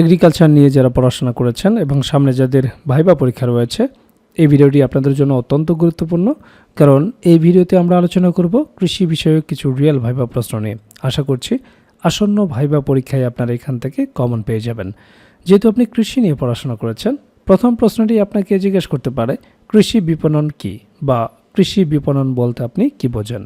Agriculture নিয়ে যারা পড়াশোনা করেছেন এবং সামনে যাদের ভাইবা পরীক্ষা রয়েছে, এই ভিডিওটি আপনাদের জন্য অত্যন্ত গুরুত্বপূর্ণ। কারণ এই ভিডিওতে আমরা আলোচনা করব কৃষি বিষয়ক কিছু রিয়েল ভাইবা প্রশ্ন নিয়ে। আশা করছি আসন্ন ভাইবা পরীক্ষায় আপনারা এখান থেকে কমন পেয়ে যাবেন। যেহেতু আপনি কৃষি নিয়ে পড়াশোনা করেছেন, প্রথম প্রশ্নটি আপনাকে জিজ্ঞেস করতে পারে, কৃষি বিপণন কি বা কৃষি বিপণন বলতে আপনি কি বোঝেন?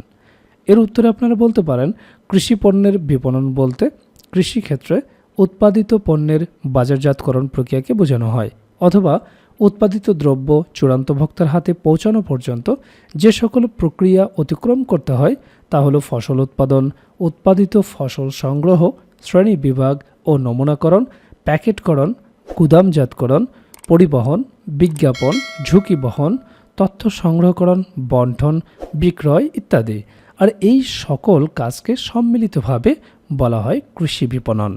এর উত্তরে আপনারা বলতে পারেন, কৃষি পণ্যের বিপণন বলতে কৃষিক্ষেত্রে উৎপাদিত পণ্যের বাজারজাতকরণ প্রক্রিয়াকে বোঝানো হয়, অথবা উৎপাদিত দ্রব্য চূড়ান্ত ভোক্তার হাতে পৌঁছানো পর্যন্ত যে সকল প্রক্রিয়া অতিক্রম করতে হয়, তা হলো ফসল উৎপাদন, উৎপাদিত ফসল সংগ্রহ, শ্রেণি বিভাগ ও নমুনাকরণ, প্যাকেটকরণ, গুদামজাতকরণ, পরিবহন, বিজ্ঞাপন ঝুঁকি বহন তথ্য সংগ্রহকরণ, বন্টন, বিক্রয় ইত্যাদি। আর এই সকল কাজকে সম্মিলিতভাবে বলা হয় কৃষি বিপণন।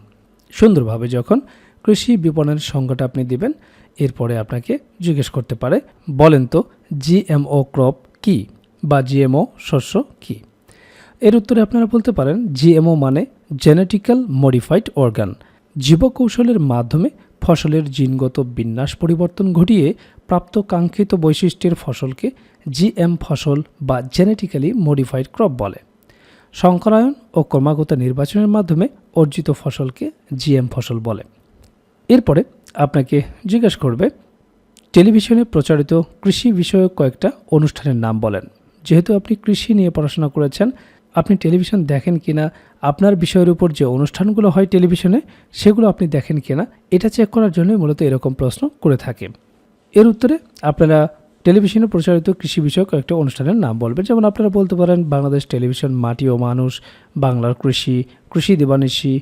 সুন্দরভাবে যখন কৃষি বিপণনের সংজ্ঞাটা আপনি দিবেন, এরপরে আপনাকে জিজ্ঞেস করতে পারে, বলেন তো জিএমও ক্রপ কি বা জিএমও শস্য কি? এর উত্তরে আপনারা বলতে পারেন জিএমও মানে জেনেটিক্যাল মডিফাইড অর্গান। জীবকৌশলের মাধ্যমে ফসলের জিনগত বিন্যাস পরিবর্তন ঘটিয়ে প্রাপ্ত কাঙ্ক্ষিত বৈশিষ্ট্যের ফসলকে জিএম ফসল বা জেনেটিক্যালি মডিফাইড ক্রপ বলে। সংকরায়ন ও ক্রমাগত নির্বাচনের মাধ্যমে অর্জিত ফসলকে জিএম ফসল বলে। এরপরে আপনাকে জিজ্ঞেস করবে, টেলিভিশনে প্রচারিত কৃষি বিষয়ক কয়েকটা অনুষ্ঠানের নাম বলেন। যেহেতু আপনি কৃষি নিয়ে পড়াশোনা করেছেন, আপনি টেলিভিশন দেখেন কিনা, আপনার বিষয়ের উপর যে অনুষ্ঠানগুলো হয় টেলিভিশনে, সেগুলো আপনি দেখেন কি না এটা চেক করার জন্যই মূলত এরকম প্রশ্ন করে থাকে। এর উত্তরে আপনারা টেলিভিশনে প্রচারিত কৃষি বিষয়ক একটা অনুষ্ঠানের নাম বলবেন। যেমন আপনারা বলতে পারেন, বাংলাদেশ টেলিভিশন মাটি ও মানুষ, বাংলার কৃষি কৃষি দিবানিশি,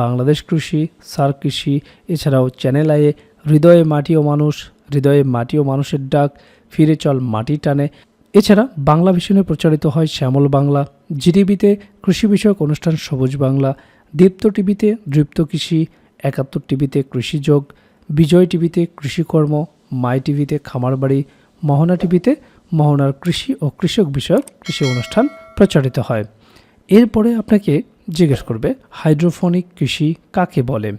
বাংলাদেশ কৃষি, সার কৃষি, এছাড়াও চ্যানেল আয়ে হৃদয়ে মাটি ও মানুষ, হৃদয়ে মাটি ও মানুষের ডাক, ফিরে চল মাটি টানে। এছাড়া বাংলা ভিশনে প্রচারিত হয় শ্যামল বাংলা জিটিভিতে কৃষি বিষয়ক অনুষ্ঠান সবুজ বাংলা, দীপ্ত টিভিতে দৃপ্ত কৃষি, একাত্তর টিভিতে কৃষিযোগ বিজয় টিভিতে কৃষিকর্ম মাই টিভিতে খামারবাড়ি মোহনা টিভিতে মোহনার কৃষি ও কৃষক বিষয়ক কৃষি অনুষ্ঠান প্রচারিত হয়। এরপরে আপনাকে জিজ্ঞেস করবে, হাইড্রোফোনিক কৃষি কাকে বলে?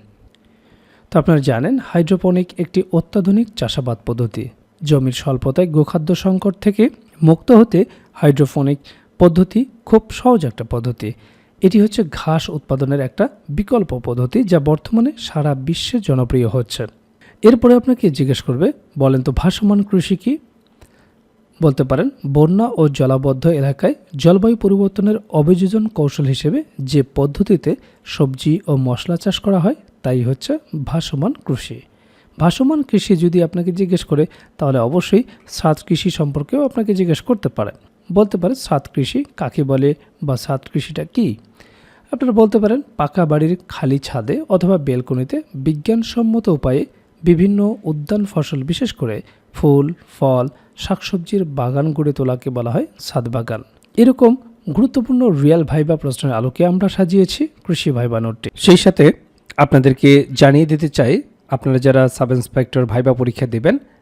তো আপনারা জানেন হাইড্রোপনিক একটি অত্যাধুনিক চাষাবাদ পদ্ধতি। জমির স্বল্পতায় গোখাদ্য সংকট থেকে মুক্ত হতে হাইড্রোফোনিক পদ্ধতি খুব সহজ একটা পদ্ধতি। এটি হচ্ছে ঘাস উৎপাদনের একটা বিকল্প পদ্ধতি যা বর্তমানে সারা বিশ্বে জনপ্রিয় হচ্ছে। এরপরে আপনাকে জিজ্ঞেস করবে, বলেন তো ভাসমান কৃষি কি? বলতে পারেন, বন্যা ও জলাবদ্ধ এলাকায় জলবায়ু পরিবর্তনের অভিযোজন কৌশল হিসেবে যে পদ্ধতিতে সবজি ও মশলা চাষ করা হয়, তাই হচ্ছে ভাসমান কৃষি। ভাসমান কৃষি যদি আপনাকে জিজ্ঞেস করে, তাহলে অবশ্যই সাত কৃষি সম্পর্কেও আপনাকে জিজ্ঞেস করতে পারে বলতে পারে সাত কৃষি কাকে বলে বা সাত কৃষিটা কী? আপনারা বলতে পারেন, পাকা বাড়ির খালি ছাদে অথবা বেলকনিতে বিজ্ঞানসম্মত উপায়ে বিভিন্ন উদ্যান ফসল বিশেষ করে ফুল, ফল, শাকসবজির বাগান গড়ে তোলাকে বলা হয় ছাদ বাগান। এরকম গুরুত্বপূর্ণ রিয়াল ভাইবা প্রশ্নের আলোকে আমরা সাজিয়েছি কৃষি ভাইবা নোটটি। সেই সাথে আপনাদেরকে জানিয়ে দিতে চাই, আপনারা যারা সাব ইন্সপেক্টর ভাইবা পরীক্ষা দেবেন